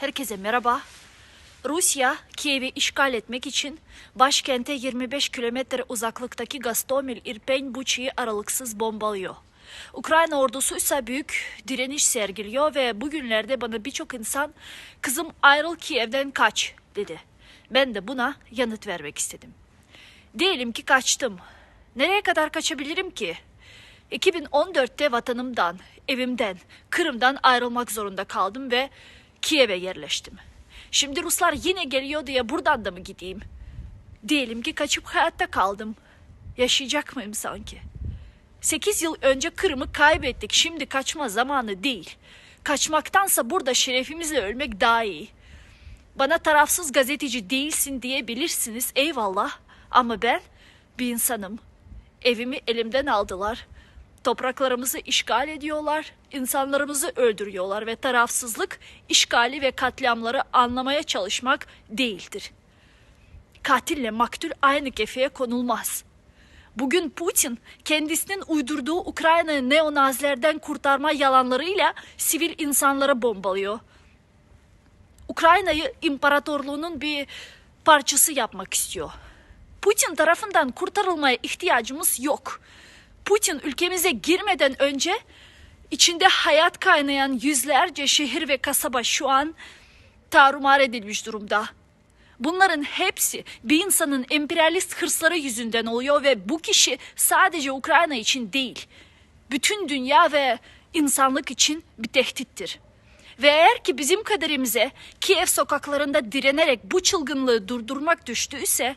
Herkese merhaba. Rusya, Kiev'i işgal etmek için başkente 25 kilometre uzaklıktaki Gostomel, İrpeń, Buçi'yi aralıksız bombalıyor. Ukrayna ordusu ise büyük direniş sergiliyor ve bugünlerde bana birçok insan kızım ayrıl Kiev'den kaç dedi. Ben de buna yanıt vermek istedim. Diyelim ki kaçtım. Nereye kadar kaçabilirim ki? 2014'te vatanımdan, evimden, Kırım'dan ayrılmak zorunda kaldım ve Kiev'e yerleştim. Şimdi Ruslar yine geliyor diye buradan da mı gideyim? Diyelim ki kaçıp hayatta kaldım. Yaşayacak mıyım sanki? 8 yıl önce Kırım'ı kaybettik. Şimdi kaçma zamanı değil. Kaçmaktansa burada şerefimizle ölmek daha iyi. Bana tarafsız gazeteci değilsin diyebilirsiniz eyvallah. Ama ben bir insanım. Evimi elimden aldılar. Topraklarımızı işgal ediyorlar, insanlarımızı öldürüyorlar ve tarafsızlık işgali ve katliamları anlamaya çalışmak değildir. Katille maktul aynı kefeye konulmaz. Bugün Putin kendisinin uydurduğu Ukrayna'yı neonazilerden kurtarma yalanlarıyla sivil insanlara bombalıyor. Ukrayna'yı imparatorluğunun bir parçası yapmak istiyor. Putin tarafından kurtarılmaya ihtiyacımız yok. Putin ülkemize girmeden önce içinde hayat kaynayan yüzlerce şehir ve kasaba şu an tarumar edilmiş durumda. Bunların hepsi bir insanın emperyalist hırsları yüzünden oluyor ve bu kişi sadece Ukrayna için değil, bütün dünya ve insanlık için bir tehdittir. Ve eğer ki bizim kaderimize Kiev sokaklarında direnerek bu çılgınlığı durdurmak düştüyse,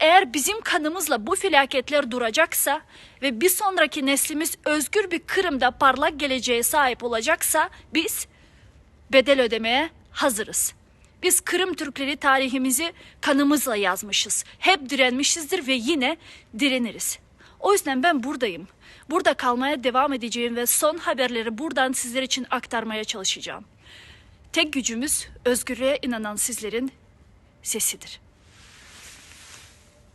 eğer bizim kanımızla bu felaketler duracaksa ve bir sonraki neslimiz özgür bir Kırım'da parlak geleceğe sahip olacaksa biz bedel ödemeye hazırız. Biz Kırım Türkleri tarihimizi kanımızla yazmışız. Hep direnmişizdir ve yine direniriz. O yüzden ben buradayım. Burada kalmaya devam edeceğim ve son haberleri buradan sizler için aktarmaya çalışacağım. Tek gücümüz özgürlüğe inanan sizlerin sesidir.